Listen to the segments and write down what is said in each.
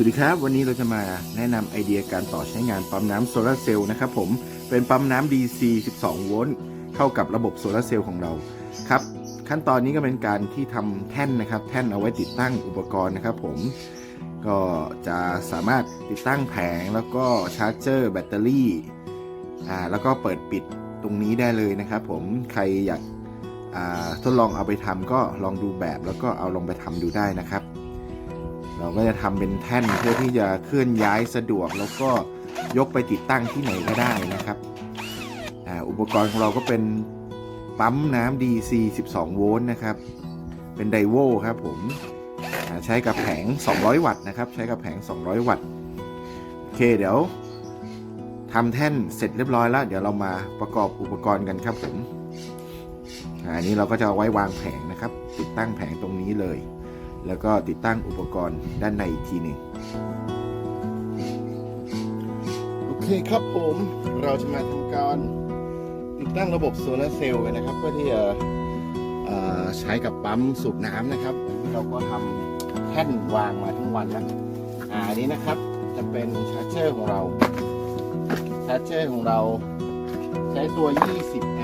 สวัสดีครับ วันนี้เราจะมาแนะนำไอเดียการต่อใช้งานปั๊มน้ำโซลาเซลล์นะครับผมเป็นปั๊มน้ำ DC 12 โวลต์เข้ากับระบบโซลาเซลล์ของเราครับ ขั้นตอนนี้ก็เป็นการที่ทำแท่นนะครับ แท่นเอาไว้ติดตั้งอุปกรณ์นะครับผมก็จะสามารถติดตั้งแผงแล้วก็ชาร์จเจอร์แบตเตอรี่อ่าแล้วก็เปิดปิดตรงนี้ได้เลยนะครับผมใครอยากอ่าทดลองเอาไปทำก็ลองดูแบบแล้วก็เอาลงไปทำดูได้นะครับ เราก็จะทำเป็นแท่นเพื่อที่จะเคลื่อนย้ายสะดวก แล้วก็ยกไปติดตั้งที่ไหนก็ได้นะครับอุปกรณ์ของเราก็เป็นปั๊มน้ำ DC 12 โวลต์นะครับ เป็นไดโวครับผมใช้กับแผง 200 วัตต์นะครับ ใช้กับแผง 200 วัตต์ โอเค เดี๋ยวทำแท่นเสร็จเรียบร้อยแล้ว เดี๋ยวเรามาประกอบอุปกรณ์กันครับผมอันนี้เราก็จะไว้วางแผงนะครับ ติดตั้งแผงตรงนี้เลย แล้วก็ติดตั้งอุปกรณ์ด้านในอีกทีหนึ่งโอเคครับผมเราจะมาทำการติดตั้งระบบโซลาเซลล์กันนะครับ เพื่อที่จะใช้กับปั๊มสูบน้ำนะครับ เราก็ทำแท่นวางมาทั้งวันแล้วอ่าอันนี้นะครับจะเป็นชาร์จเจอร์ของเราชาร์จเจอร์ของเราใช้ตัว 20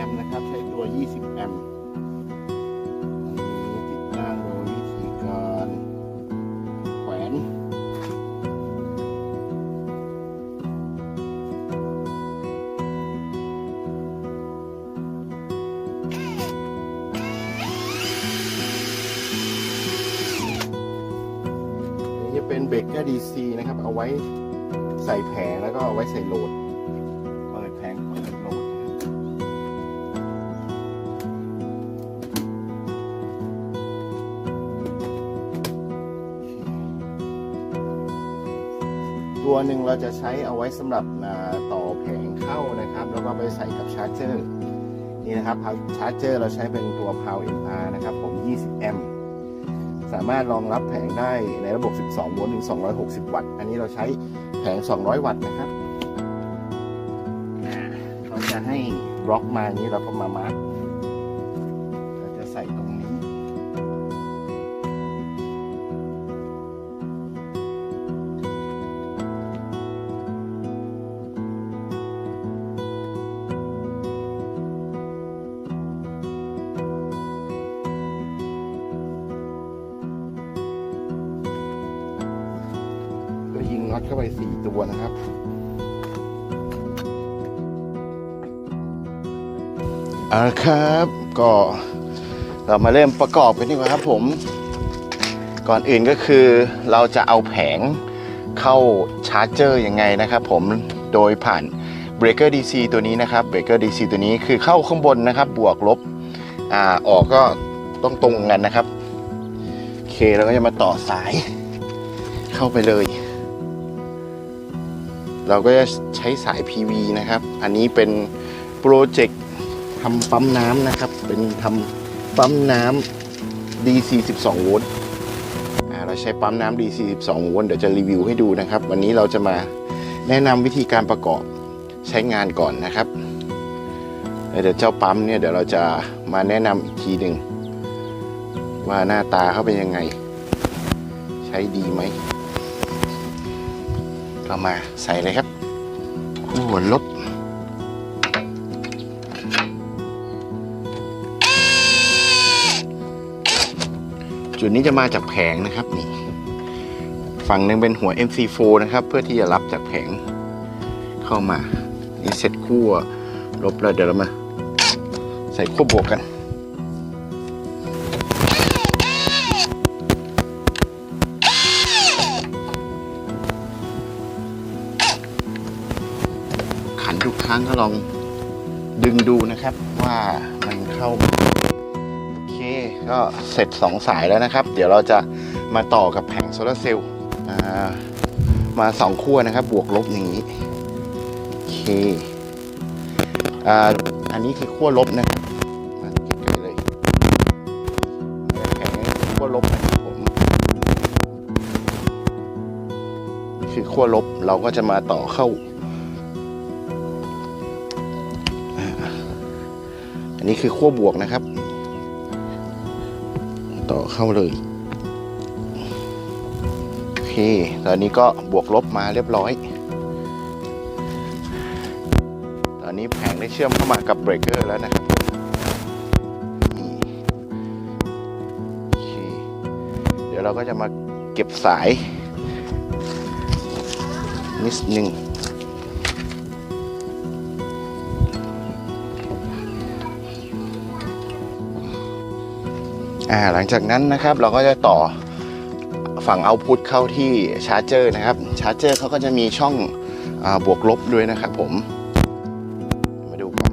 เป็นเบรกเกอร์ดีซีนะครับ เอาไว้ใส่แผงแล้วก็เอาไว้ใส่โหลด เปิดแผงเปิดโหลด ตัวหนึ่งเราจะใช้เอาไว้สำหรับต่อแผงเข้านะครับ แล้วก็ไปใส่กับชาร์จเจอร์ นี่นะครับชาร์จเจอร์เราใช้เป็นตัว Power MR นะครับ ผม 20 แอมป สามารถรองรับแผงได้ในระบบ 12 โวลต์ถึง 260 วัตต์ อันนี้เราใช้แผง 200 วัตต์นะครับเขาจะให้บล็อกมาอย่างนี้เราก็มามาร์กเราจะใส่ตรงนี้ เอาละครับ ก็เรามาเริ่มประกอบกันดีกว่าครับผม ก่อนอื่นก็คือเราจะเอาแผงเข้าชาร์จเจอร์ยังไงนะครับผมโดยผ่านเบรกเกอร์ DC ตัวนี้นะครับเบรกเกอร์ DC ตัวนี้คือเข้าข้างบนนะครับ บวกลบอ่าออกก็ต้องตรงกันนะครับโอเคเราก็จะมาต่อสายเข้าไปเลย เราก็จะใช้สาย PV นะครับ อันนี้เป็นโปรเจกต์ ทำปั๊มน้ำนะครับ เป็นทำปั๊มน้ำ DC 12โวลต์เราใช้ปั๊มน้ำ DC 12โวลต์เดี๋ยวจะรีวิวให้ดูนะครับ วันนี้เราจะมาแนะนำวิธีการประกอบใช้งานก่อนนะครับเดี๋ยวเจ้าปั๊มเนี่ยเดี๋ยวเราจะมาแนะนำอีกทีหนึ่งว่าหน้าตาเขาเป็นยังไง ใช้ดีไหมก็มาใส่เลยครับคู่หัวรถ จุดนี้จะมาจากแผงนะครับนี่ฝั่งหนึ่งเป็นหัว MC4 นะครับ เพื่อที่จะรับจากแผงเข้ามา นี่เสร็จคู่วลบแล้วเดี๋ยวเรามา ใส่คู่บวกกันขันทุกครั้งก็ลองดึงดูนะครับว่ามันเข้า ก็เสร็จ 2 สายแล้วนะครับ เดี๋ยวเราจะมาต่อกับแผงโซลาร์เซลล์มาสองขั้วนะครับ บวกลบอย่างนี้ โอเคอ่าอันนี้คือขั้วลบนะครับมาใกล้ๆเลยแผงนี้ขั้วลบนะครับผมคือขั้วลบเราก็จะมาต่อเข้าอันนี้คือขั้วบวกนะครับ เข้าเลยโอเคตอนนี้ก็บวกลบมาเรียบร้อย ตอนนี้แผงได้เชื่อมเข้ามากับเบรกเกอร์แล้วนะครับเคเดี๋ยวเราก็จะมาเก็บสายนิดหนึ่ง อ่าหลังจากนั้นนะครับเราก็จะต่อฝั่งเอาพุทเข้าที่ชาร์จเจอร์นะครับชาร์จเจอร์เขาก็จะมีช่องอบวกลบด้วยนะครับผมมาดูกัน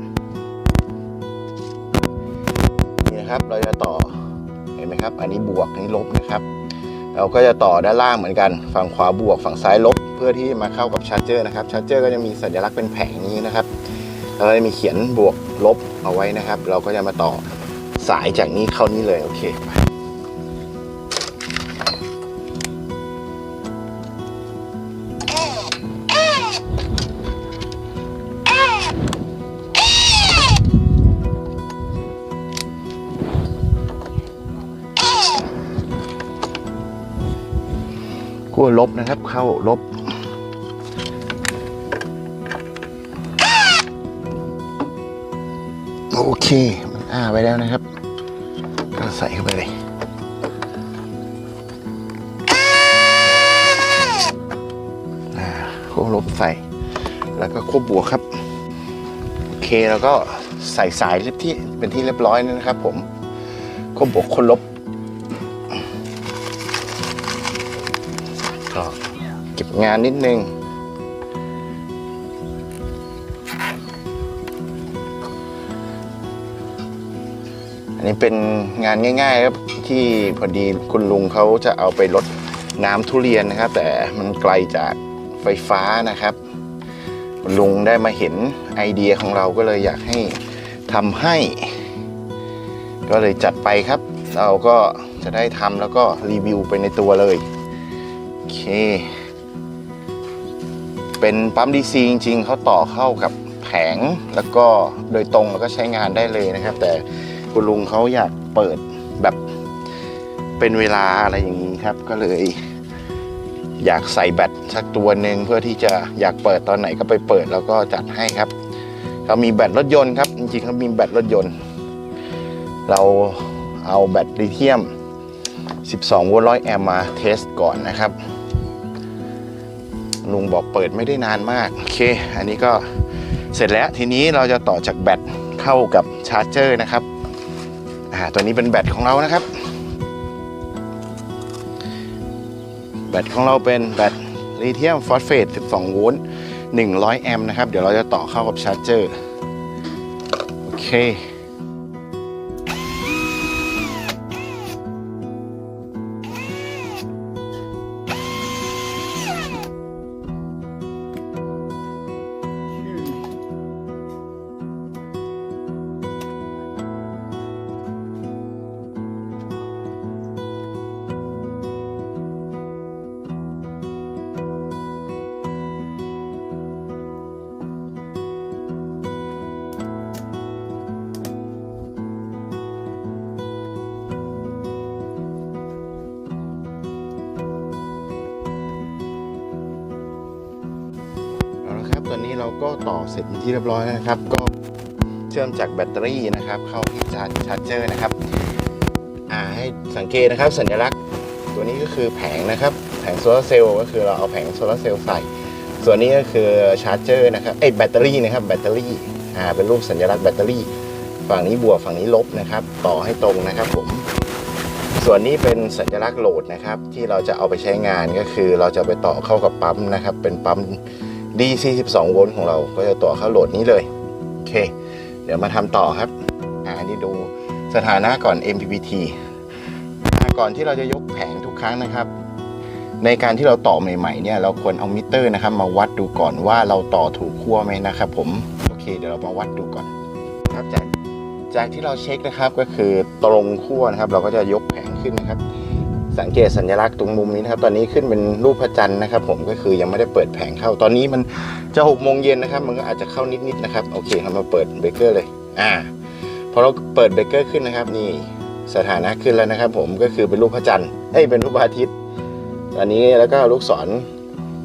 นี่นะครับเราจะต่อเห็นไหมครับ อันนี้บวกอันนี้ลบนะครับ เราก็จะต่อด้านล่างเหมือนกันฝั่งขวาบวกฝั่งซ้ายลบ เพื่อที่มาเข้ากับชาร์จเจอร์นะครับชาร์จเจอร์ก็จะมีสัญลักษณ์เป็นแผงนี้นะครับแล้วก็จะมีเขียนบวกลบเอาไว้นะครับ เราก็จะมาต่อ สายจากนี้เข้านี้เลย โอเคไปขั้วลบนะครับ เข้าลบโอเค อ้าไปแล้วนะครับ ก็ใส่เข้าไปเลยควบลบใส่ แล้วก็ควบบวกครับ โอเคแล้วก็ใส่สายเรียบที่เป็นที่เรียบร้อยนะครับ ผมควบบวกควบลบก็เก็บงานนิดนึง อันนี้เป็นงานง่ายๆครับที่พอดีคุณลุงเขาจะเอาไปลดน้ำทุเรียนนะครับ แต่มันไกลจากไฟฟ้านะครับ ลุงได้มาเห็นไอเดียของเราก็เลยอยากให้ทำให้ ก็เลยจัดไปครับ เราก็จะได้ทำแล้วก็รีวิวไปในตัวเลยโอเค เป็นปั๊มดีซีจริงๆเขาต่อเข้ากับแผงแล้วก็โดยตรงแล้วก็ใช้งานได้เลยนะครับ แต่ คุณลุงเขาอยากเปิดแบบเป็นเวลาอะไรอย่างนี้ครับ ก็เลย อยากใส่แบตสักตัวหนึ่งเพื่อที่จะอยากเปิดตอนไหนก็ไปเปิดแล้วก็จัดให้ครับเขามีแบตรถยนต์ครับ จริงๆเขามีแบตรถยนต์ เราเอาแบตลิเธียม 12 โวลต์ร้อยแอมป์มาเทสก่อนนะครับลุงบอกเปิดไม่ได้นานมาก โอเค อันนี้ก็เสร็จแล้วทีนี้เราจะต่อจากแบตเข้ากับชาร์จเจอร์นะครับ อ่าตัวนี้เป็นแบตของเรานะครับ แบตของเราเป็นแบตลิเธียมฟอสเฟต 12 โวลต์ 100 แอมป์นะครับ เดี๋ยวเราจะต่อเข้ากับชาร์จเจอร์ โอเค ก็ต่อเสร็จเป็นที่เรียบร้อยแล้วนะครับ ก็เชื่อมจากแบตเตอรี่นะครับ เข้าที่ชาร์จชาร์จเจอร์นะครับอ่าให้สังเกตนะครับสัญลักษณ์ตัวนี้ก็คือแผงนะครับแผงโซลาร์เซลล์ก็คือเราเอาแผงโซลาร์เซลล์ใส่ ส่วนนี้ก็คือชาร์จเจอร์นะครับเอ้แบตเตอรี่นะครับแบตเตอรี่อ่าเป็นรูปสัญลักษณ์แบตเตอรี่ ฝั่งนี้บวกฝั่งนี้ลบนะครับ ต่อให้ตรงนะครับผมส่วนนี้เป็นสัญลักษณ์โหลดนะครับ ที่เราจะเอาไปใช้งานก็คือเราจะไปต่อเข้ากับปั๊มนะครับ เป็นปั๊ม DC 12โวลต์ของเราก็จะต่อเข้าโหลดนี้เลย โอเค เดี๋ยวมาทำต่อครับ อ่านนี้ดูสถานะก่อน MPPT ก่อนที่เราจะยกแผงทุกครั้งนะครับ ในการที่เราต่อใหม่ๆเนี่ยเราควรเอามิเตอร์นะครับ มาวัดดูก่อนว่าเราต่อถูกขั้วไหมนะครับ ผมโอเค เดี๋ยวเรามาวัดดูก่อนครับจากจากที่เราเช็คนะครับก็คือตรงขั้วนะครับ เราก็จะยกแผงขึ้นนะครับ สังเกตสัญลักษณ์ตรงมุมนี้นะครับ ตอนนี้ขึ้นเป็นรูปพระจันทร์นะครับ ผมก็คือยังไม่ได้เปิดแผงเข้า ตอนนี้มันจะหกโมงเย็นนะครับ มันก็อาจจะเข้านิดๆนะครับ โอเคเรามาเปิดเบเกอร์เลย อ่า พอเราเปิดเบเกอร์ขึ้นนะครับ นี่สถานะขึ้นแล้วนะครับ ผมก็คือเป็นรูปพระจันทร์เอ้ยเป็นรูปพระอาทิตย์อันนี้แล้วก็ลูกศร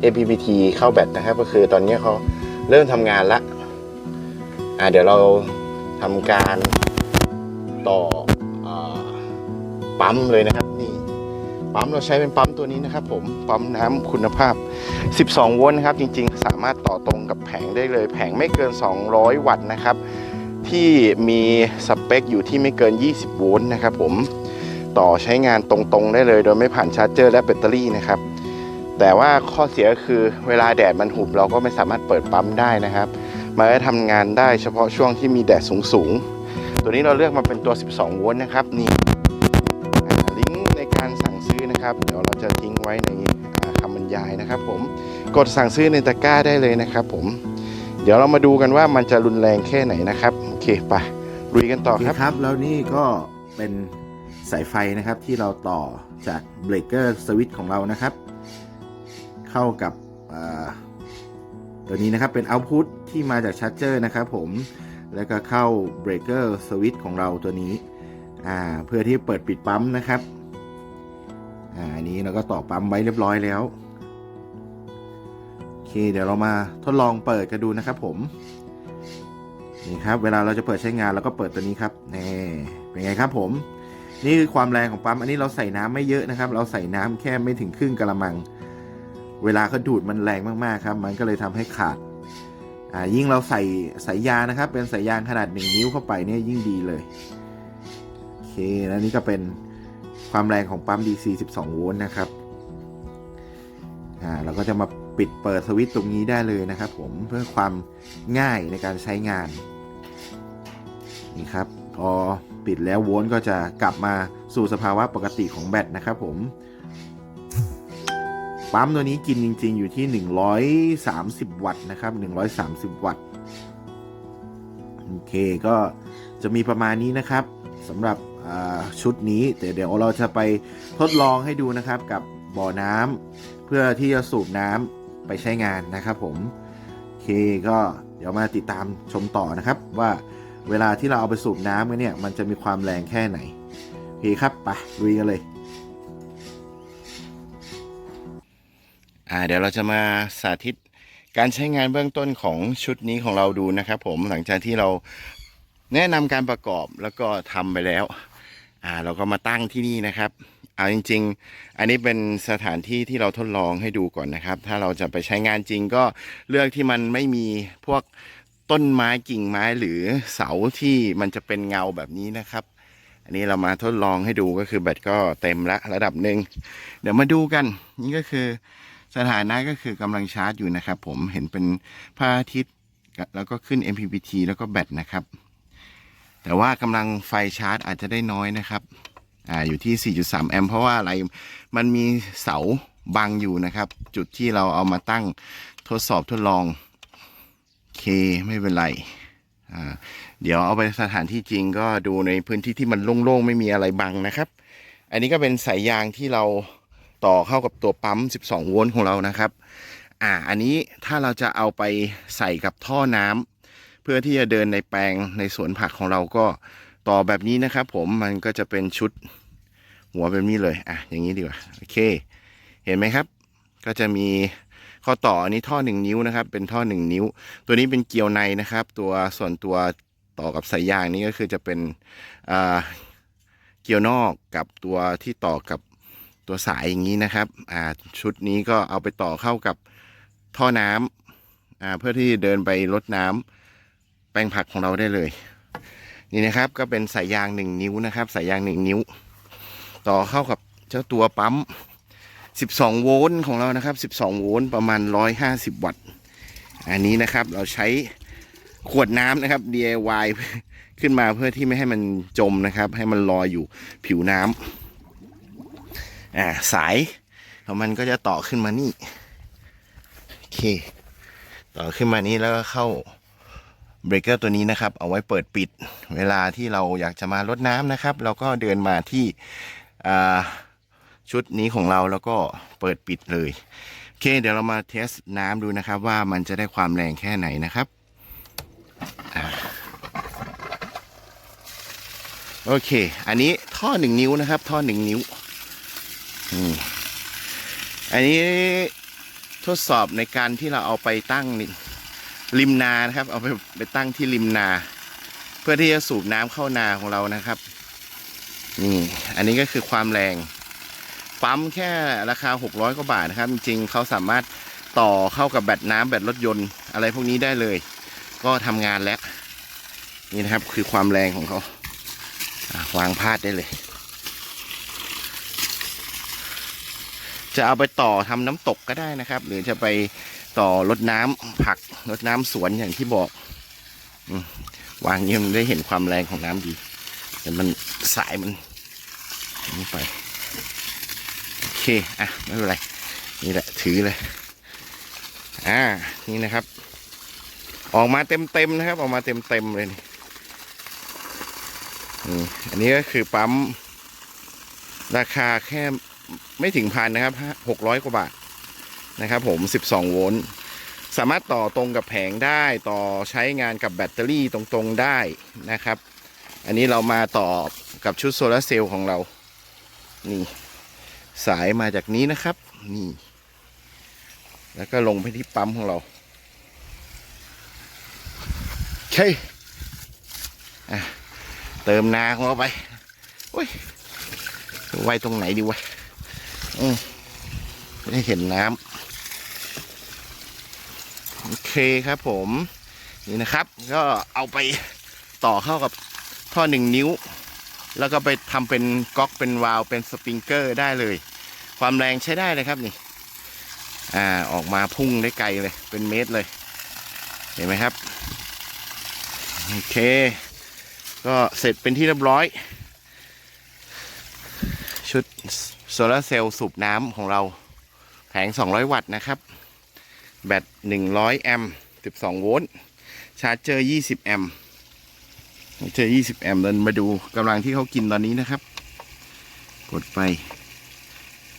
APPT เข้าแบตนะครับ ก็คือตอนนี้เขาเริ่มทำงานละอ่าเดี๋ยวเราทำการต่ออปั๊มเลยนะครับ ปั๊มเราใช้เป็นปั๊มตัวนี้นะครับผมปั๊มน้ำคุณภาพ 12 โวลต์นะครับจริงๆ สามารถต่อตรงกับแผงได้เลย แผงไม่เกิน 200 วัตต์นะครับที่มีสเปคอยู่ที่ไม่เกิน 20 โวลต์นะครับผมต่อใช้งานตรงๆ ได้เลย โดยไม่ผ่านชาร์จเจอร์และแบตเตอรี่นะครับแต่ว่าข้อเสียก็คือเวลาแดดมันหุบเราก็ไม่สามารถเปิดปั๊มได้นะครับมันจะทำงานได้เฉพาะช่วงที่มีแดดสูงๆ ตัวนี้เราเลือกมาเป็นตัว 12 โวลต์นะครับนี่ นะครับ เดี๋ยวเราจะทิ้งไว้ในคำบรรยายนะครับ ผมกดสั่งซื้อในตะกร้าได้เลยนะครับ ผม เดี๋ยวเรามาดูกันว่ามันจะรุนแรงแค่ไหนนะครับโอเคไปลุยกันต่อครับครับ แล้วนี่ก็เป็นสายไฟนะครับที่เราต่อจากเบรกเกอร์สวิตช์ของเรานะครับ เข้ากับตัวนี้นะครับเป็นเอาต์พุตที่มาจากชาร์จเจอร์นะครับผมแล้วก็เข้าเบรกเกอร์สวิตช์ของเราตัวนี้เพื่อที่เปิดปิดปั๊มนะครับ อ่าอันนี้เราก็ต่อปั๊มไว้เรียบร้อยแล้วโอเคเดี๋ยวเรามาทดลองเปิดกันดูนะครับผมนี่ครับเวลาเราจะเปิดใช้งานเราก็เปิดตัวนี้ครับนี่เป็นไงครับผม นี่คือความแรงของปั๊มอันนี้เราใส่น้ำไม่เยอะนะครับ เราใส่น้ำแค่ไม่ถึงครึ่งกระมัง เวลาเขาดูดมันแรงมากๆครับ มันก็เลยทำให้ขาดอ่ายิ่งเราใส่สายยางนะครับ เป็นสายยางขนาด1นิ้วเข้าไปเนี่ยยิ่งดีเลยโอเคแล้วนี่ก็เป็น ความแรงของปั๊ม DC 12 โวลต์นะครับอ่าเราก็จะมาปิดเปิดสวิตช์ตรงนี้ได้เลยนะครับ ผมเพื่อความง่ายในการใช้งาน นี่ครับพอปิดแล้วโวลต์ก็จะกลับมาสู่สภาวะปกติของแบตนะครับผมปั๊มตัวนี้กินจริง ๆ อยู่ที่ 130 วัตต์นะครับ 130 วัตต์ โอเคก็จะมีประมาณนี้นะครับสำหรับ ชุดนี้แต่เดี๋ยวเราจะไปทดลองให้ดูนะครับกับบ่อน้ำเพื่อที่จะสูบน้ำไปใช้งานนะครับผมโอเคก็เดี๋ยวมาติดตามชมต่อนะครับว่าเวลาที่เราเอาไปสูบน้ำกันเนี่ยมันจะมีความแรงแค่ไหนโอเคครับไปลุยกันเลยอ่าเดี๋ยวเราจะมาสาธิตการใช้งานเบื้องต้นของชุดนี้ของเราดูนะครับ ผมหลังจากที่เราแนะนำการประกอบแล้วก็ทำไปแล้ว อ่าเราก็มาตั้งที่นี่นะครับ เอาจริง ๆ อันนี้เป็นสถานที่ที่เราทดลองให้ดูก่อนนะครับ ถ้าเราจะไปใช้งานจริงก็เลือกที่มันไม่มีพวกต้นไม้กิ่งไม้หรือเสาที่มันจะเป็นเงาแบบนี้นะครับ อันนี้เรามาทดลองให้ดูก็คือแบตก็เต็มละระดับหนึ่งเดี๋ยวมาดูกัน นี่ก็คือสถานะก็คือกำลังชาร์จอยู่นะครับ ผมเห็นเป็นพระอาทิตย์แล้วก็ขึ้น MPPT แล้วก็แบตนะครับ แต่ว่ากำลังไฟชาร์จอาจจะได้น้อยนะครับอ่าอยู่ที่ 4.3 แอมป์เพราะว่าอะไรมันมีเสาบังอยู่นะครับ จุดที่เราเอามาตั้งทดสอบทดลองเคไม่เป็นไรอ่าเดี๋ยวเอาไปสถานที่จริงก็ดูในพื้นที่ที่มันโล่งๆ ไม่มีอะไรบังนะครับ อันนี้ก็เป็นสายยางที่เราต่อเข้ากับตัวปั๊ม 12 โวลต์ของเรานะครับ อ่า อันนี้ถ้าเราจะเอาไปใส่กับท่อน้ำ เพื่อที่จะเดินในแปลงในสวนผักของเราก็ต่อแบบนี้นะครับ ผมมันก็จะเป็นชุดหัวแบบนี้เลยอะอย่างนี้ดีกว่าโอเค เห็นไหมครับ ก็จะมีข้อต่ออันนี้ท่อ 1 นิ้วนะครับ เป็นท่อ 1 นิ้ว ตัวนี้เป็นเกลียวในนะครับ ตัวส่วนตัวต่อกับสายยางนี้ก็คือจะเป็นเกลียวนอกกับตัวที่ต่อกับตัวสายอย่างนี้นะครับชุดนี้ก็เอาไปต่อเข้ากับท่อน้ำเพื่อที่เดินไปรดน้ำ ปลงผักของเราได้เลย นี่นะครับก็เป็นสายยางหนึ่งนิ้วนะครับสายยางหนึ่งนิ้ว ต่อเข้ากับเจ้าตัวปั๊ม 12 โวลต์ของเรานะครับ 12 โวลต์ประมาณ 150 วัตต์ อันนี้นะครับเราใช้ขวดน้ำนะครับ DIY ขึ้นมาเพื่อที่ไม่ให้มันจมนะครับ ให้มันลอยอยู่ผิวน้ำอ่าสายของมันก็จะต่อขึ้นมานี่ โอเค ต่อขึ้นมานี้แล้วก็เข้า เบรกเกอร์ตัวนี้นะครับ เอาไว้เปิดปิด เวลาที่เราอยากจะมาลดน้ำนะครับ เราก็เดินมาที่ชุดนี้ของเราแล้วก็เปิดปิดเลยโอเค เดี๋ยวเรามาเทสน้ำดูนะครับ ว่ามันจะได้ความแรงแค่ไหนนะครับอโอเค อันนี้ท่อหนึ่งนิ้วนะครับ ท่อหนึ่งนิ้วอันนี้ทดสอบในการที่เราเอาไปตั้งนี่ ริมนานะครับ เอาไปไปตั้งที่ริมนา เพื่อที่จะสูบน้ำเข้านาของเรานะครับ นี่อันนี้ก็คือความแรงปั๊มแค่ราคา 600กว่าบาทนะครับ จริงๆเขาสามารถต่อเข้ากับแบตน้ำแบตรถยนต์อะไรพวกนี้ได้เลย ก็ทำงานแล้ว นี่นะครับคือความแรงของเขาวางพาดได้เลย จะเอาไปต่อทำน้ำตกก็ได้นะครับ หรือจะไป ต่อรดน้ำผักรดน้ำสวนอย่างที่บอกอวางนี้มันได้เห็นความแรงของน้ำดี แต่มันสายมันนี่ไปโอเคอะไม่เป็นไรนี่แหละถือเลยอ่านี่นะครับ ออกมาเต็มๆนะครับ ออกมาเต็มๆเลยนี่อันนี้ก็คือปั๊มราคาแค่ไม่ถึงพันนะครับหกร้อยกว่าบาท นะครับผม 12 โวลต์ สามารถต่อตรงกับแผงได้ ต่อใช้งานกับแบตเตอรี่ตรงๆได้นะครับ อันนี้เรามาต่อกับชุดโซลาร์เซลล์ของเรา นี่ สายมาจากนี้นะครับ นี่ แล้วก็ลงไปที่ปั๊มของเราโอเคอเติมนาของเราไปโอ้ยไว้ตรงไหนดีวะอืมไม่ได้เห็นน้ำ คครับผมนี่นะครับ ก็เอาไปต่อเข้ากับท่อหนึ่งนิ้ว แล้วก็ไปทำเป็นก๊อกเป็นวาล์วเป็นสปริงเกอร์ได้เลย ความแรงใช้ได้เลยครับนี่อ่าออกมาพุ่งได้ไกลเลย เป็นเมตรเลย เห็นไหมครับโอเค ก็เสร็จเป็นที่เรียบร้อย ชุดโซลาร์เซลล์สูบน้ำของเราแผง 200 วัตต์นะครับ แบต100 แอมป์ 12 โวลต์ ชาร์จเจอร์20 แอมป์เจอ 20 แอมป์เดินมาดูกำลังที่เขากินตอนนี้นะครับ กดไป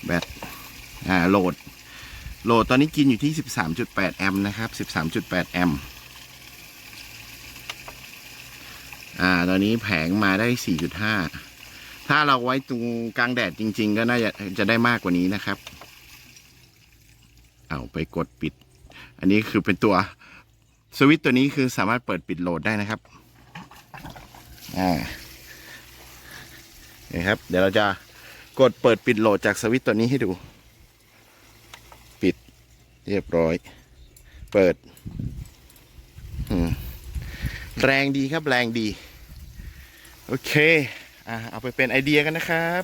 แบต อ่า โหลด โหลดตอนนี้กินอยู่ที่ 13.8 แอมป์นะครับ 13.8 แอมป์อ่า ตอนนี้แผงมาได้ 4.5 ถ้าเราไว้ตรงกลางแดดจริง ๆ ก็น่าจะจะได้มากกว่านี้นะครับ เอาไปกดปิด อันนี้คือเป็นตัวสวิตตัวนี้คือสามารถเปิดปิดโหลดได้นะครับ อ่านี่ครับ เดี๋ยวเราจะกดเปิดปิดโหลดจากสวิตตัวนี้ให้ดู ปิดเรียบร้อย เปิด แรงดีครับแรงดี โอเค อ่าเอาไปเป็นไอเดียกันนะครับ